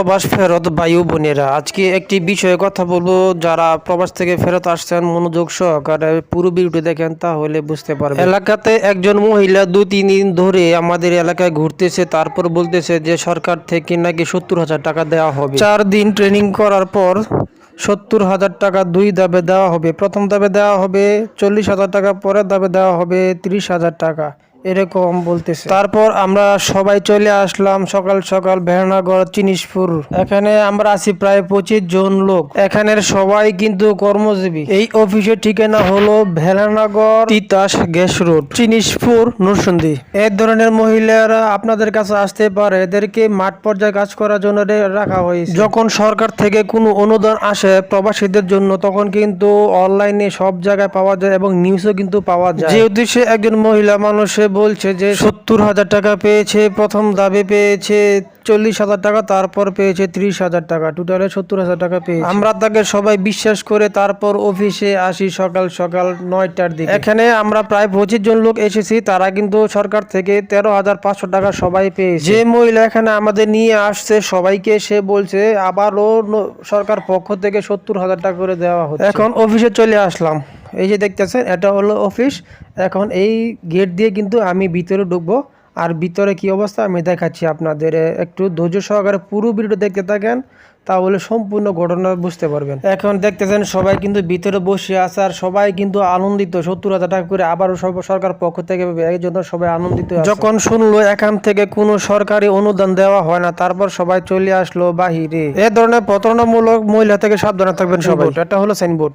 প্রবাস ফেরত বায়ু বোনেরা, আজকে একটি বিষয়ে কথা বলব। যারা প্রবাস থেকে ফেরত আসছেন, মনোযোগ সহকারে পুরো ভিডিওটি দেখেন, তাহলে বুঝতে পারবেন। এলাকাতে একজন মহিলা দু, তিন দিন ধরে আমাদের এলাকায় ঘুরতেছে, তারপর বলতেছে যে সরকার থেকে নাকি সত্তর হাজার টাকা দেওয়া হবে। চার দিন ট্রেনিং করার পর সত্তর হাজার টাকা দুই দাবে দেওয়া হবে। প্রথম দাবে দেওয়া হবে চল্লিশ হাজার টাকা, পরের দাবে দেওয়া হবে তিরিশ হাজার টাকা। এরকম বলতেছে। তারপর আমরা সবাই চলে আসলাম সকাল সকাল ভেড়ানগর চিনিসপুর। এখানে আমরা আছি প্রায় পঁচিশ জন লোক। এখানের সবাই কিন্তু কর্মজীবী। এই অফিসের ঠিকানা হলো ভেড়ানগর তিতাস গ্যাস রোড, চিনিসপুর নরসন্দী এই ধরনের মহিলারা আপনাদের কাছে আসতে পারে। এদেরকে মাঠ পর্যায়ে কাজ করার জন্য রাখা হয়েছে। যখন সরকার থেকে কোনো অনুদান আসে প্রবাসীদের জন্য, তখন কিন্তু অনলাইনে সব জায়গায় পাওয়া যায় এবং নিউজও কিন্তু পাওয়া যায়। যে উদ্দেশ্যে একজন মহিলা মানুষে বলছে যে সত্তর হাজার টাকা পেয়েছে, প্রথম দাবি পেয়েছে চল্লিশ হাজার টাকা, তারপর পেয়েছে ত্রিশ হাজার টাকা। টোটালে সত্তর হাজার টাকা পেয়েছে। আমরা তাকে সবাই বিশ্বাস করে তারপর অফিসে আসি সকাল সকাল নয়টার দিকে। এখানে আমরা প্রায় পঁচিশ জন লোক এসেছি, তারা কিন্তু সরকার থেকে তেরো হাজার পাঁচশো টাকা সবাই পেয়েছে। যে মহিলা এখানে আমাদের নিয়ে আসছে, সবাইকে সে বলছে, আবারও সরকার পক্ষ থেকে সত্তর হাজার টাকা করে দেওয়া হচ্ছে। এখন অফিসে চলে আসলাম। এই যে দেখতেছেন এটা হলো অফিস এখন এই গেট দিয়ে কিন্তু আমি ভিতরে ঢুকবো। আর ভিতরে কি অবস্থা? আমি দেখাচ্ছি আপনাদের। একটু ধৈর্য সহকারে পুরো ভিডিও দেখতে থাকেন, তাহলে সম্পূর্ণ ঘটনা বুঝতে পারবেন। এখন দেখতেছেন সবাই কিন্তু ভিতরে বসে আছে আর সবাই কিন্তু আনন্দিত। সত্তর হাজার টাকা করে আবারও সরকার পক্ষ থেকে এই জন্য সবাই আনন্দিত যখন শুনলো এখান থেকে কোনো সরকারি অনুদান দেওয়া হয় না, তারপর সবাই চলে আসলো বাহিরে। এ ধরনের প্রতারণামূলক মহিলা থেকে সাবধানে থাকবেন সবাই। এটা হলো সাইনবোর্ড